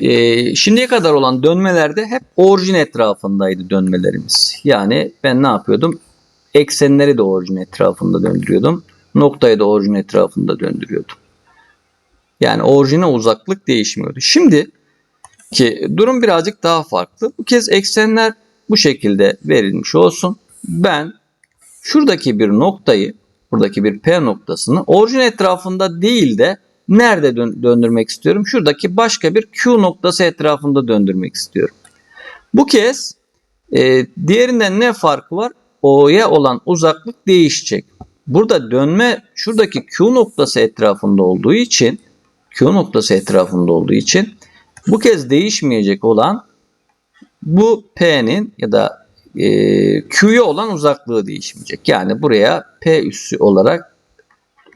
e, şimdiye kadar olan dönmelerde hep orijin etrafındaydı dönmelerimiz. Yani ben ne yapıyordum? Eksenleri de orijin etrafında döndürüyordum. Noktayı da orijin etrafında döndürüyordum. Yani orijine uzaklık değişmiyordu. Şimdi ki durum birazcık daha farklı. Bu kez eksenler bu şekilde verilmiş olsun. Ben şuradaki bir noktayı, buradaki bir P noktasını orijin etrafında değil de nerede dön- döndürmek istiyorum? Şuradaki başka bir Q noktası etrafında döndürmek istiyorum. Bu kez e, diğerinden ne farkı var? O'ya olan uzaklık değişecek. Burada dönme şuradaki Q noktası etrafında olduğu için Q noktası etrafında olduğu için bu kez değişmeyecek olan bu P'nin ya da e, Q'ya olan uzaklığı değişmeyecek. Yani buraya P üssü olarak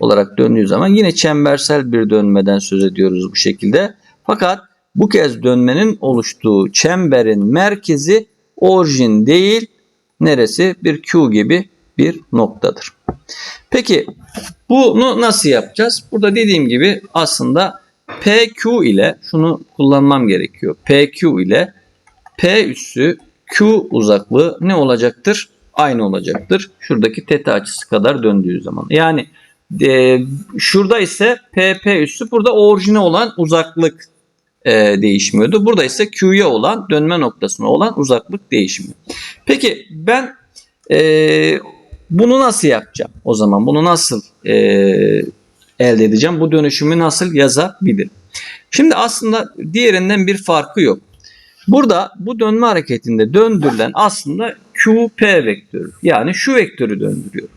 olarak döndüğü zaman yine çembersel bir dönmeden söz ediyoruz bu şekilde. Fakat bu kez dönmenin oluştuğu çemberin merkezi orijin değil neresi bir Q gibi bir noktadır. Peki bunu nasıl yapacağız? Burada dediğim gibi aslında PQ ile şunu kullanmam gerekiyor. PQ ile P üssü Q uzaklığı ne olacaktır? Aynı olacaktır. Şuradaki teta açısı kadar döndüğü zaman. Yani e, şurada ise PP üssü burada orijine olan uzaklık e, değişmiyordu. Burada ise Q'ya olan dönme noktasına olan uzaklık değişmiyor. Peki ben e, bunu nasıl yapacağım? O zaman bunu nasıl e, elde edeceğim? Bu dönüşümü nasıl yazabilirim? Şimdi aslında diğerinden bir farkı yok. Burada bu dönme hareketinde döndürülen aslında QP vektörü. Yani şu vektörü döndürüyorum.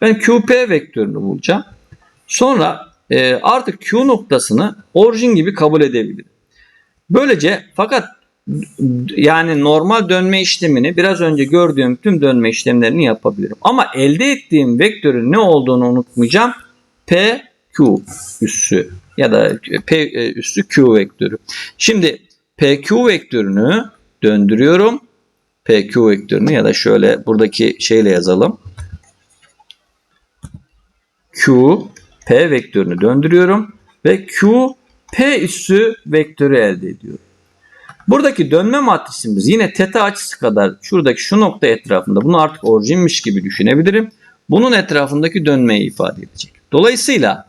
Ben QP vektörünü bulacağım. Sonra e, artık Q noktasını orijin gibi kabul edebilirim. Böylece fakat yani normal dönme işlemini biraz önce gördüğüm tüm dönme işlemlerini yapabilirim. Ama elde ettiğim vektörün ne olduğunu unutmayacağım. P Q üssü ya da P e, üssü Q vektörü. Şimdi PQ vektörünü döndürüyorum. PQ vektörünü ya da şöyle buradaki şeyle yazalım. Q P vektörünü döndürüyorum ve Q P üssü vektörü elde ediyorum. Buradaki dönme matrisimiz yine teta açısı kadar şuradaki şu nokta etrafında bunu artık orijinmiş gibi düşünebilirim. Bunun etrafındaki dönmeyi ifade edecek. Dolayısıyla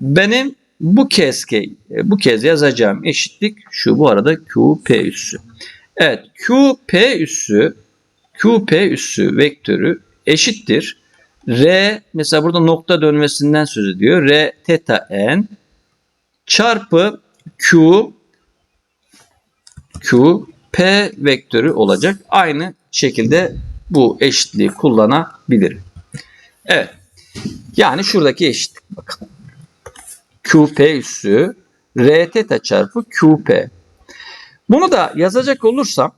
benim bu kez bu kez yazacağım eşitlik şu bu arada QP üssü. Evet QP üssü QP üssü vektörü eşittir. R mesela burada nokta dönmesinden söz ediyor. R teta n çarpı Q Q P vektörü olacak. Aynı şekilde bu eşitliği kullanabilirim. Evet. Yani şuradaki eşitlik bakın. QP üssü R teta çarpı QP. Bunu da yazacak olursam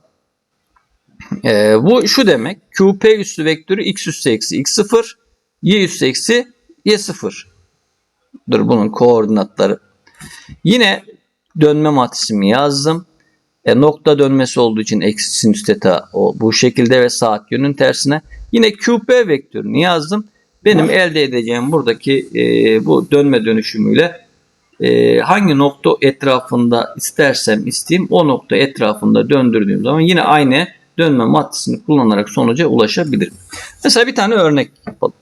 e, bu şu demek. QP üssü vektörü x üssü eksi x0 y üssü eksi y0. Dur bunun koordinatları. Yine dönme matrisimi yazdım. E, nokta dönmesi olduğu için eksi sinüs teta o bu şekilde ve saat yönün tersine. Yine QP vektörünü yazdım. Benim elde edeceğim buradaki e, bu dönme dönüşümüyle e, hangi nokta etrafında istersem isteyeyim o nokta etrafında döndürdüğüm zaman yine aynı dönme matrisini kullanarak sonuca ulaşabilirim. Mesela bir tane örnek yapalım.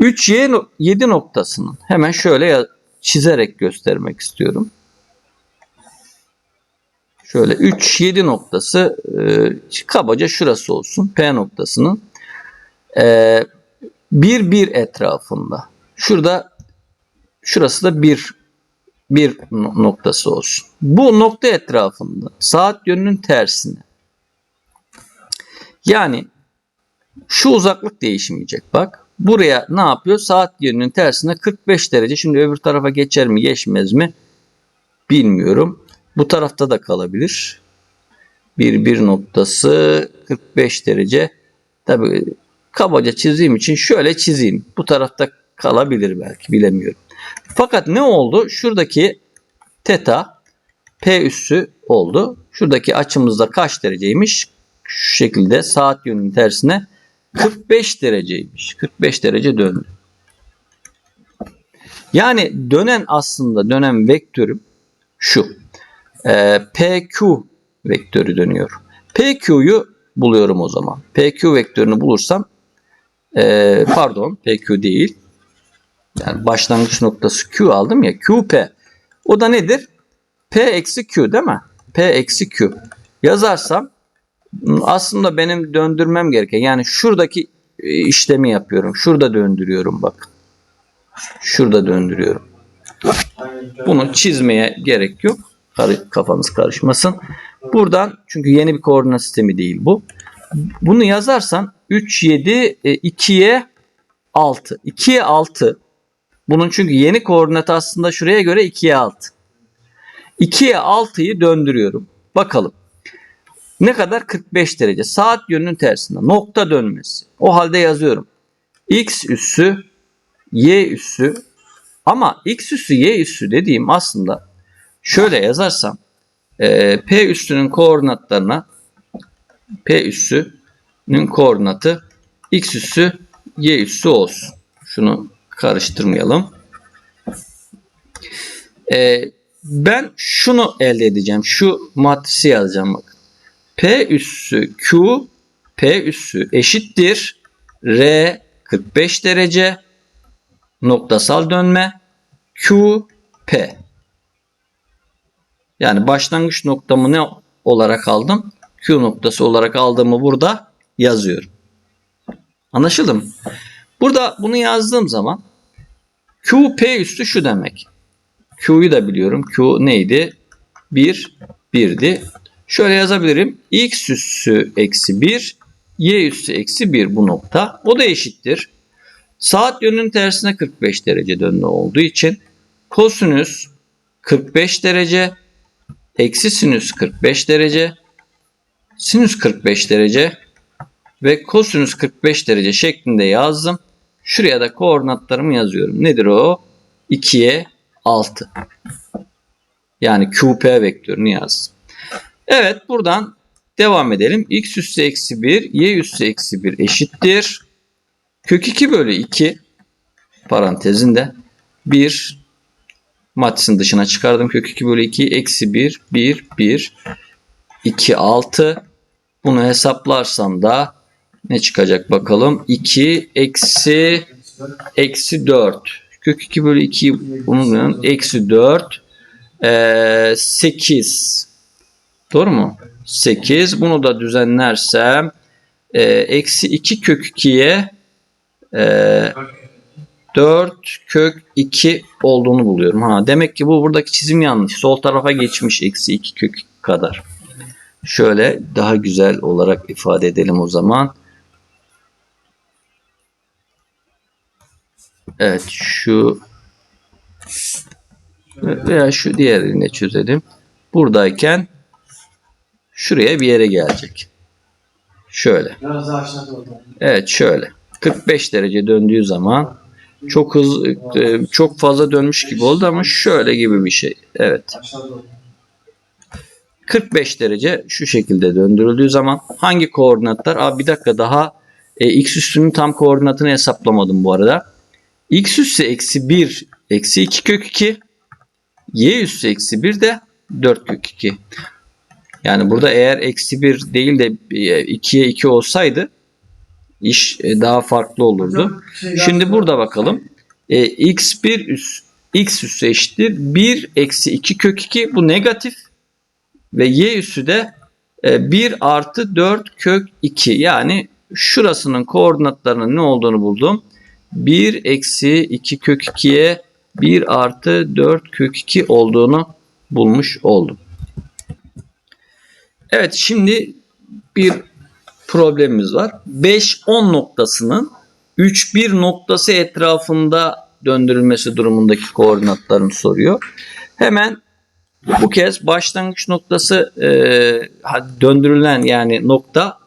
3y 7 noktasının hemen şöyle çizerek göstermek istiyorum. Şöyle 3 7 noktası e, kabaca şurası olsun P noktasının e, 1 1 etrafında. Şurada şurası da 1 bir noktası olsun. Bu nokta etrafında saat yönünün tersine. Yani şu uzaklık değişmeyecek bak. Buraya ne yapıyor? Saat yönünün tersine 45 derece. Şimdi öbür tarafa geçer mi geçmez mi bilmiyorum. Bu tarafta da kalabilir. Bir bir noktası 45 derece. Tabi kabaca çizdiğim için şöyle çizeyim. Bu tarafta kalabilir belki bilemiyorum. Fakat ne oldu? Şuradaki teta P üssü oldu. Şuradaki açımızda kaç dereceymiş? Şu şekilde saat yönünün tersine 45 dereceymiş. 45 derece döndü. Yani dönen aslında dönen vektörüm şu. e, PQ vektörü dönüyor. PQ'yu buluyorum o zaman. PQ vektörünü bulursam e, pardon PQ değil. Yani başlangıç noktası Q aldım ya QP. O da nedir? P eksi Q değil mi? P eksi Q. Yazarsam aslında benim döndürmem gereken yani şuradaki e, işlemi yapıyorum. Şurada döndürüyorum bak. Şurada döndürüyorum. Bunu çizmeye gerek yok. Kafanız karışmasın. Buradan çünkü yeni bir koordinat sistemi değil bu. Bunu yazarsan 3, 7, e, 2'ye 6. 2'ye 6. Bunun çünkü yeni koordinatı aslında şuraya göre 2'ye 6. 2'ye 6'yı döndürüyorum. Bakalım. Ne kadar? 45 derece. Saat yönünün tersinde. Nokta dönmesi. O halde yazıyorum. X üssü Y üssü ama X üssü Y üssü dediğim aslında şöyle yazarsam e, P üssünün koordinatlarına P üssünün koordinatı X üssü Y üssü olsun. Şunu karıştırmayalım. E, ben şunu elde edeceğim. Şu matrisi yazacağım bakın. P üssü Q P üssü eşittir R 45 derece noktasal dönme Q P. Yani başlangıç noktamı ne olarak aldım? Q noktası olarak aldığımı burada yazıyorum. Anlaşıldı mı? Burada bunu yazdığım zaman Q P üstü şu demek. Q'yu da biliyorum. Q neydi? 1, 1'di. Şöyle yazabilirim. X üssü eksi 1, Y üssü eksi 1 bu nokta. O da eşittir. Saat yönünün tersine 45 derece dönme olduğu için kosinüs 45 derece eksi sinüs 45 derece sinüs 45 derece ve kosinüs 45 derece şeklinde yazdım. Şuraya da koordinatlarımı yazıyorum. Nedir o? 2'ye 6. Yani QP vektörünü yazdım. Evet buradan devam edelim. X üssü eksi 1, Y üssü eksi 1 eşittir. Kök 2 bölü 2 parantezinde 1 matrisin dışına çıkardım. Kök 2 bölü 2 eksi 1, 1, 1, 2, 6. Bunu hesaplarsam da ne çıkacak bakalım. 2 eksi eksi 4. Kök 2 bölü 2 bunun eksi 4. Ee, 8. Doğru mu? 8. Bunu da düzenlersem e, eksi 2 kök 2'ye e, 4 kök 2 olduğunu buluyorum. Ha, demek ki bu buradaki çizim yanlış. Sol tarafa geçmiş eksi 2 kök kadar. Şöyle daha güzel olarak ifade edelim o zaman. Evet şu veya şu diğerini çözelim. Buradayken şuraya bir yere gelecek. Şöyle. Biraz daha aşağı doğru. Evet şöyle. 45 derece döndüğü zaman çok hızlı e, çok fazla dönmüş gibi oldu ama şöyle gibi bir şey. Evet. Aşağı doğru. 45 derece şu şekilde döndürüldüğü zaman hangi koordinatlar? Aa, bir dakika daha e, x üstünün tam koordinatını hesaplamadım bu arada. x üssü eksi 1 eksi 2 kök 2 y üssü eksi 1 de 4 kök 2. Yani burada eğer eksi 1 değil de e, 2'ye 2 olsaydı iş e, daha farklı olurdu. Şey Şimdi burada bakalım. E, x1 üs x üssü eşittir 1 eksi 2 kök 2 bu negatif ve y üssü de e, 1 artı 4 kök 2 yani şurasının koordinatlarının ne olduğunu buldum. 1 eksi 2 kök 2'ye 1 artı 4 kök 2 olduğunu bulmuş oldum. Evet şimdi bir problemimiz var. 5-10 noktasının 3-1 noktası etrafında döndürülmesi durumundaki koordinatlarını soruyor. Hemen bu kez başlangıç noktası e, döndürülen yani nokta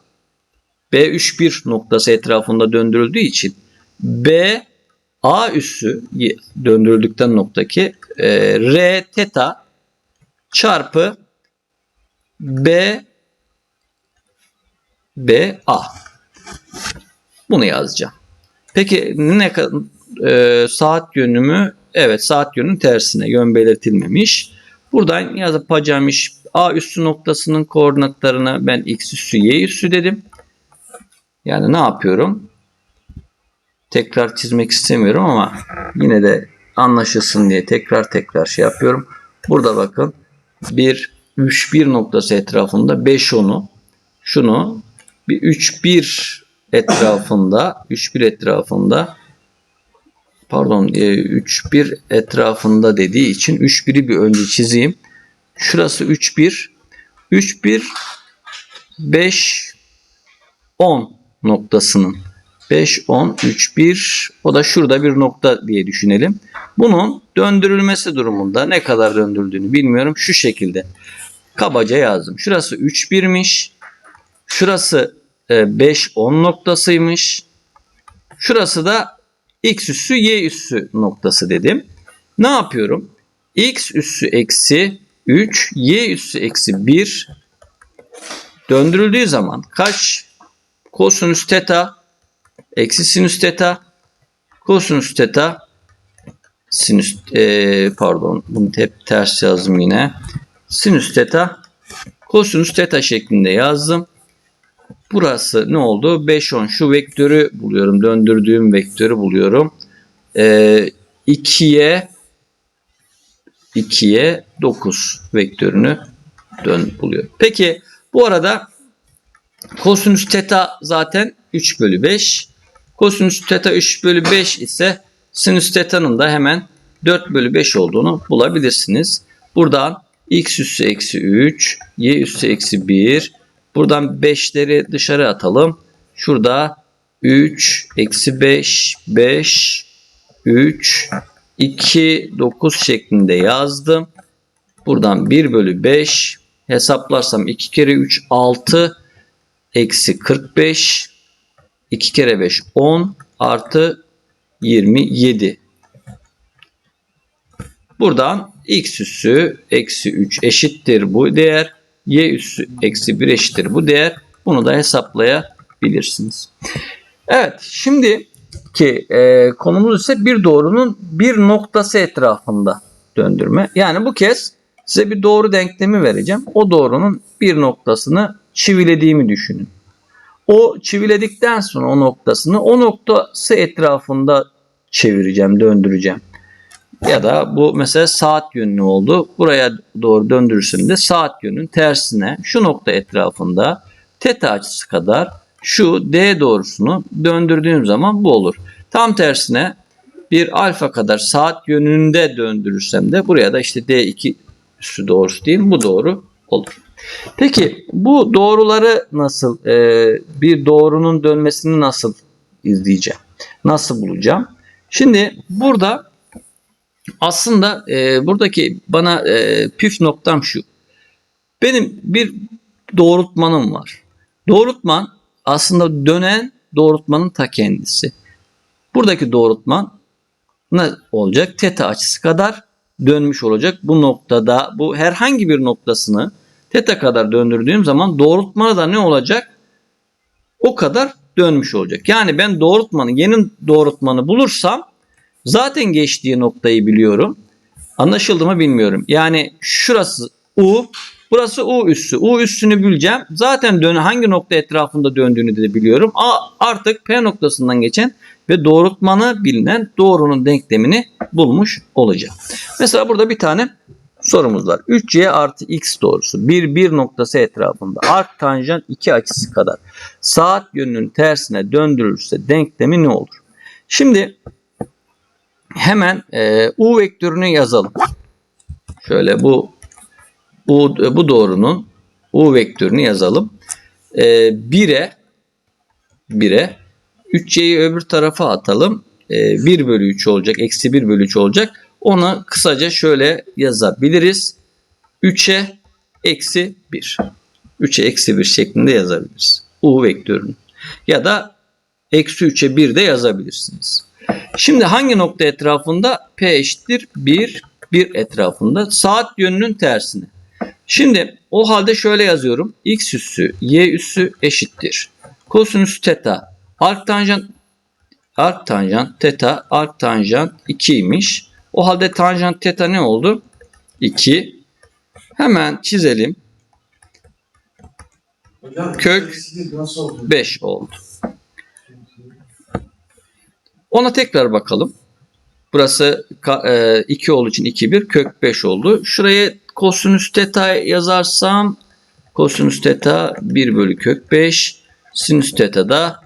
B3-1 noktası etrafında döndürüldüğü için B A üssü döndürüldükten noktaki e, R teta çarpı B B A. Bunu yazacağım. Peki ne e, saat yönü mü? Evet saat yönünün tersine yön belirtilmemiş. Buradan yazıp pacamış A üssü noktasının koordinatlarına ben x üssü y üssü dedim. Yani ne yapıyorum? Tekrar çizmek istemiyorum ama yine de anlaşılsın diye tekrar tekrar şey yapıyorum. Burada bakın 1 3-1 noktası etrafında 5 onu şunu bir 3-1 etrafında 3-1 etrafında pardon e, 3-1 etrafında dediği için 3-1'i bir önce çizeyim. Şurası 3-1 3-1 5 10 noktasının 5 10 3 1 o da şurada bir nokta diye düşünelim. Bunun döndürülmesi durumunda ne kadar döndürüldüğünü bilmiyorum. Şu şekilde kabaca yazdım. Şurası 3 1'miş. Şurası 5 10 noktasıymış. Şurası da x üssü y üssü noktası dedim. Ne yapıyorum? x üssü eksi 3 y üssü eksi 1 döndürüldüğü zaman kaç kosinüs teta eksi sinüs teta kosinüs teta sinüs e, pardon bunu hep ters yazdım yine sinüs teta kosinüs teta şeklinde yazdım. Burası ne oldu? 5 10 şu vektörü buluyorum. Döndürdüğüm vektörü buluyorum. Ee, 2'ye 2'ye 9 vektörünü dön buluyor. Peki bu arada kosinüs teta zaten 3 bölü 5. Kosinüs teta 3 bölü 5 ise sinüs teta'nın da hemen 4 bölü 5 olduğunu bulabilirsiniz. Buradan x üssü eksi 3, y üssü eksi 1. Buradan 5'leri dışarı atalım. Şurada 3, eksi 5, 5, 3, 2, 9 şeklinde yazdım. Buradan 1 bölü 5 hesaplarsam 2 kere 3 6 eksi 45 2 kere 5 10 artı 27. Buradan x üssü eksi 3 eşittir bu değer. Y üssü eksi 1 eşittir bu değer. Bunu da hesaplayabilirsiniz. Evet şimdi ki e, konumuz ise bir doğrunun bir noktası etrafında döndürme. Yani bu kez size bir doğru denklemi vereceğim. O doğrunun bir noktasını çivilediğimi düşünün. O çiviledikten sonra o noktasını o noktası etrafında çevireceğim, döndüreceğim. Ya da bu mesela saat yönlü oldu. Buraya doğru döndürürsem de saat yönünün tersine şu nokta etrafında teta açısı kadar şu D doğrusunu döndürdüğüm zaman bu olur. Tam tersine bir alfa kadar saat yönünde döndürürsem de buraya da işte D2 üssü doğrusu diyeyim bu doğru olur. Peki bu doğruları nasıl e, bir doğrunun dönmesini nasıl izleyeceğim? Nasıl bulacağım? Şimdi burada aslında e, buradaki bana e, püf noktam şu. Benim bir doğrultmanım var. Doğrultman aslında dönen doğrultmanın ta kendisi. Buradaki doğrultman ne olacak? Teta açısı kadar dönmüş olacak. Bu noktada bu herhangi bir noktasını teta kadar döndürdüğüm zaman doğrultmanı da ne olacak? O kadar dönmüş olacak. Yani ben doğrultmanı, yeni doğrultmanı bulursam zaten geçtiği noktayı biliyorum. Anlaşıldı mı bilmiyorum. Yani şurası U, burası U üssü. U üssünü bileceğim. Zaten dön hangi nokta etrafında döndüğünü de biliyorum. A, artık P noktasından geçen ve doğrultmanı bilinen doğrunun denklemini bulmuş olacağım. Mesela burada bir tane sorumuz var. 3y artı x doğrusu bir bir noktası etrafında arc tanjant 2 açısı kadar saat yönünün tersine döndürülürse denklemi ne olur? Şimdi hemen e, u vektörünü yazalım. Şöyle bu u, bu doğrunun u vektörünü yazalım. E, 1'e 1'e 3y'yi öbür tarafa atalım. E, 1 bölü 3 olacak. Eksi 1 bölü 3 olacak. Onu kısaca şöyle yazabiliriz. 3'e eksi 1. 3'e eksi 1 şeklinde yazabiliriz. U vektörünü. Ya da eksi 3'e 1 de yazabilirsiniz. Şimdi hangi nokta etrafında? P eşittir 1, 1 etrafında. Saat yönünün tersine. Şimdi o halde şöyle yazıyorum. X üssü, Y üssü eşittir. Kosinüs teta. Arc tanjant arc tanjant teta arc tanjant 2'ymiş. O halde tanjant teta ne oldu? 2. Hemen çizelim. Kök eksi nasıl oldu? 5 oldu. Ona tekrar bakalım. Burası 2 olduğu için 2 1 kök 5 oldu. Şuraya kosinüs teta yazarsam kosinüs teta 1 bölü kök 5 sinüs teta da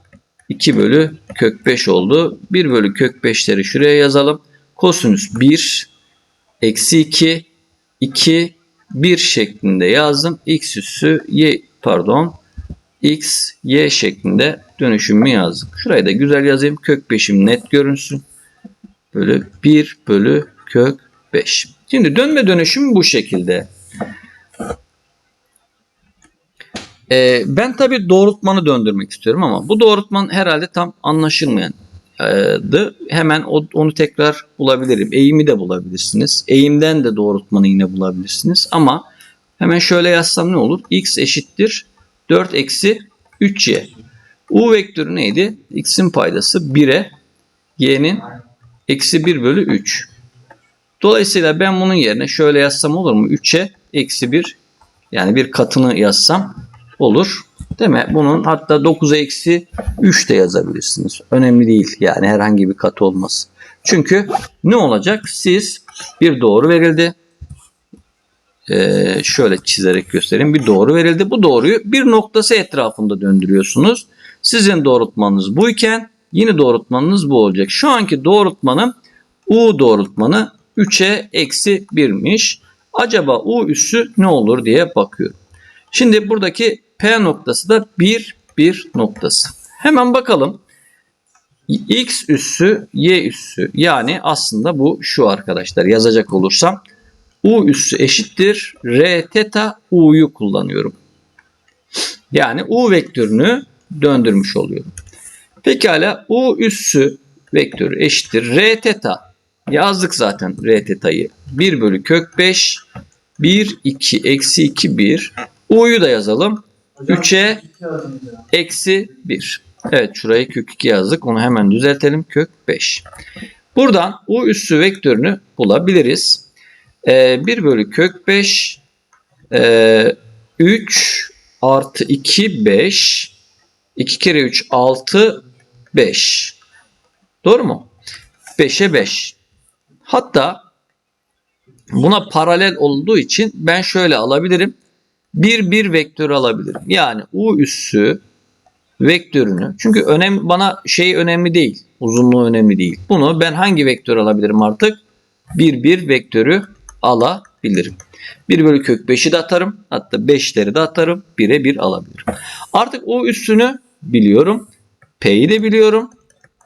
2 bölü kök 5 oldu. 1 bölü kök 5'leri şuraya yazalım. Kosinüs 1 eksi 2 2 1 şeklinde yazdım. X üssü y pardon x, y şeklinde dönüşümü yazdım. Şurayı da güzel yazayım. Kök 5'im net görünsün. Bölü 1 bölü kök 5. Şimdi dönme dönüşüm bu şekilde. Ee, ben tabi doğrultmanı döndürmek istiyorum ama bu doğrultman herhalde tam anlaşılmayandı. Hemen onu tekrar bulabilirim. Eğimi de bulabilirsiniz. Eğimden de doğrultmanı yine bulabilirsiniz. Ama hemen şöyle yazsam ne olur? x eşittir 4 eksi 3y. U vektörü neydi? X'in paydası 1'e y'nin eksi 1 bölü 3. Dolayısıyla ben bunun yerine şöyle yazsam olur mu? 3'e eksi 1 yani bir katını yazsam olur. Değil mi? Bunun hatta 9'a eksi 3 de yazabilirsiniz. Önemli değil yani herhangi bir katı olmaz. Çünkü ne olacak? Siz bir doğru verildi. Ee, şöyle çizerek göstereyim. Bir doğru verildi. Bu doğruyu bir noktası etrafında döndürüyorsunuz. Sizin doğrultmanız buyken yine doğrultmanız bu olacak. Şu anki doğrultmanım U doğrultmanı 3'e eksi 1'miş. Acaba U üssü ne olur diye bakıyorum. Şimdi buradaki P noktası da 1, 1 noktası. Hemen bakalım. X üssü, Y üssü. Yani aslında bu şu arkadaşlar yazacak olursam. U üssü eşittir. R teta U'yu kullanıyorum. Yani U vektörünü döndürmüş oluyorum. Pekala U üssü vektörü eşittir. R teta. Yazdık zaten R teta'yı. 1 bölü kök 5. 1, 2, eksi 2, 1. U'yu da yazalım. Hocam, 3'e iki adım ya. eksi 1. Evet şurayı kök 2 yazdık. Onu hemen düzeltelim. Kök 5. Buradan U üssü vektörünü bulabiliriz. Ee, 1 bölü kök 5 ee, 3 artı 2 5 2 kere 3 6 5. Doğru mu? 5'e 5. Hatta buna paralel olduğu için ben şöyle alabilirim. 1 1 vektörü alabilirim. Yani U üssü vektörünü. Çünkü önem bana şey önemli değil. Uzunluğu önemli değil. Bunu ben hangi vektör alabilirim artık? 1 1 vektörü alabilirim. 1 bölü kök 5'i de atarım. Hatta 5'leri de atarım. 1'e 1 alabilirim. Artık o üstünü biliyorum. P'yi de biliyorum.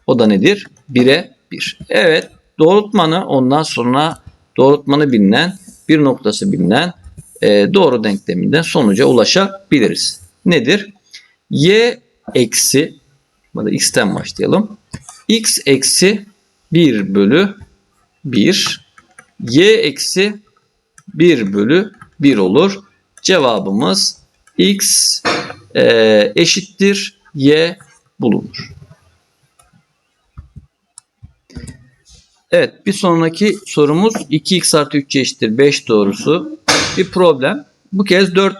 O da nedir? 1'e 1. Evet. Doğrultmanı ondan sonra doğrultmanı bilinen bir noktası bilinen e, doğru denkleminden sonuca ulaşabiliriz. Nedir? Y eksi burada x'ten başlayalım. x eksi 1 bölü 1 y eksi 1 bölü 1 olur. Cevabımız x e, eşittir y bulunur. Evet bir sonraki sorumuz 2x artı 3 eşittir 5 doğrusu bir problem. Bu kez 4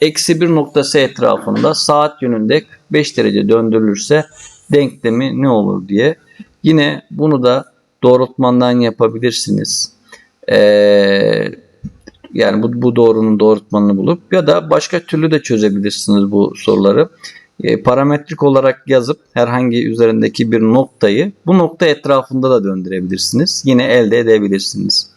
eksi 1 noktası etrafında saat yönünde 5 derece döndürülürse denklemi ne olur diye. Yine bunu da doğrultmandan yapabilirsiniz. Ee, yani bu, bu doğrunun doğrultmanını bulup ya da başka türlü de çözebilirsiniz bu soruları. Ee, parametrik olarak yazıp herhangi üzerindeki bir noktayı bu nokta etrafında da döndürebilirsiniz. Yine elde edebilirsiniz.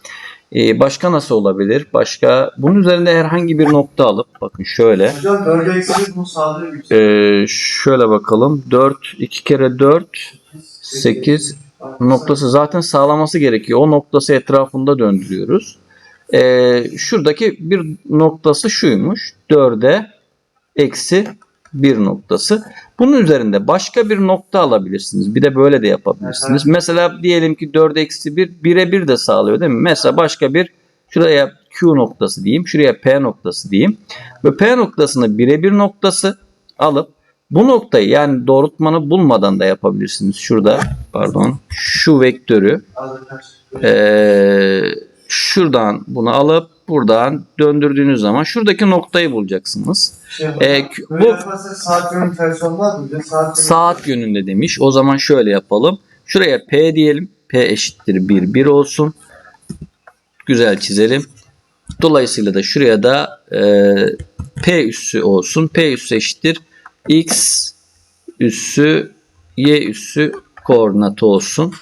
Ee, başka nasıl olabilir? Başka bunun üzerinde herhangi bir nokta alıp bakın şöyle. Hocam 4 eksi bu sağlığı yüksek. Ee, şöyle bakalım. 4 2 kere 4 8 noktası zaten sağlaması gerekiyor. O noktası etrafında döndürüyoruz. Ee, şuradaki bir noktası şuymuş. 4'e eksi bir noktası. Bunun üzerinde başka bir nokta alabilirsiniz. Bir de böyle de yapabilirsiniz. Mesela diyelim ki 4 eksi 1 1'e 1 de sağlıyor değil mi? Mesela başka bir şuraya Q noktası diyeyim. Şuraya P noktası diyeyim. Ve P noktasını 1'e 1 noktası alıp bu noktayı yani doğrultmanı bulmadan da yapabilirsiniz. Şurada pardon şu vektörü ee, şuradan bunu alıp buradan döndürdüğünüz zaman şuradaki noktayı bulacaksınız. Şey E, Böyle bu saat yönü ters olmaz mı? Saat saat yönünde demiş. O zaman şöyle yapalım. Şuraya P diyelim. P eşittir 1 1 olsun. Güzel çizelim. Dolayısıyla da şuraya da e, P üssü olsun. P üssü eşittir X üssü Y üssü koordinatı olsun.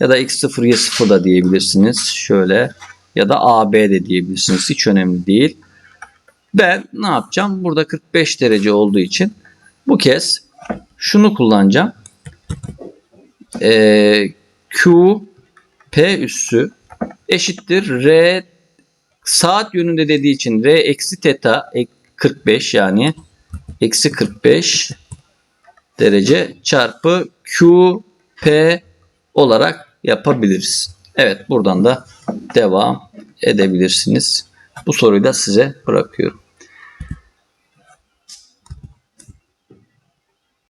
Ya da X0 Y0 da diyebilirsiniz. Şöyle ya da AB de diyebilirsiniz. Hiç önemli değil. Ben ne yapacağım? Burada 45 derece olduğu için bu kez şunu kullanacağım. Ee, Q P üssü eşittir R saat yönünde dediği için R eksi teta ek- 45 yani eksi 45 derece çarpı Q P olarak yapabiliriz. Evet buradan da devam edebilirsiniz. Bu soruyu da size bırakıyorum.